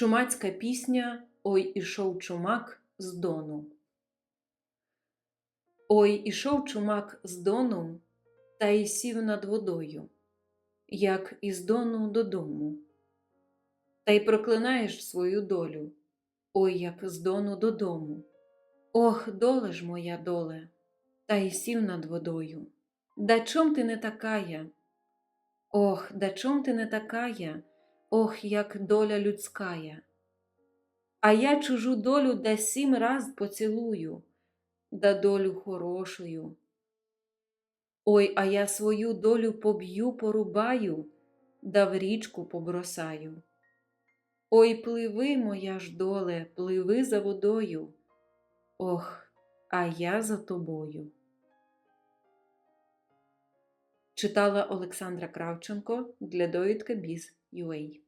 Чумацька пісня Ой ішов чумак з дону. Ой ішов чумак з дону та й сів над водою, як із дону додому. Та й проклинаєш свою долю, ой, як з дону додому. Ох, доле ж моя доле, та й сів над водою. Да чом ти не такая? Ох, да чом ти не такая? Ох, як доля людськая. А я чужу долю да сім раз поцілую, да долю хорошую. Ой, а я свою долю поб'ю, порубаю, да в річку побросаю. Ой, пливи, моя ж доле, пливи за водою. Ох, а я за тобою. Читала Олександра Кравченко для довідка UAE.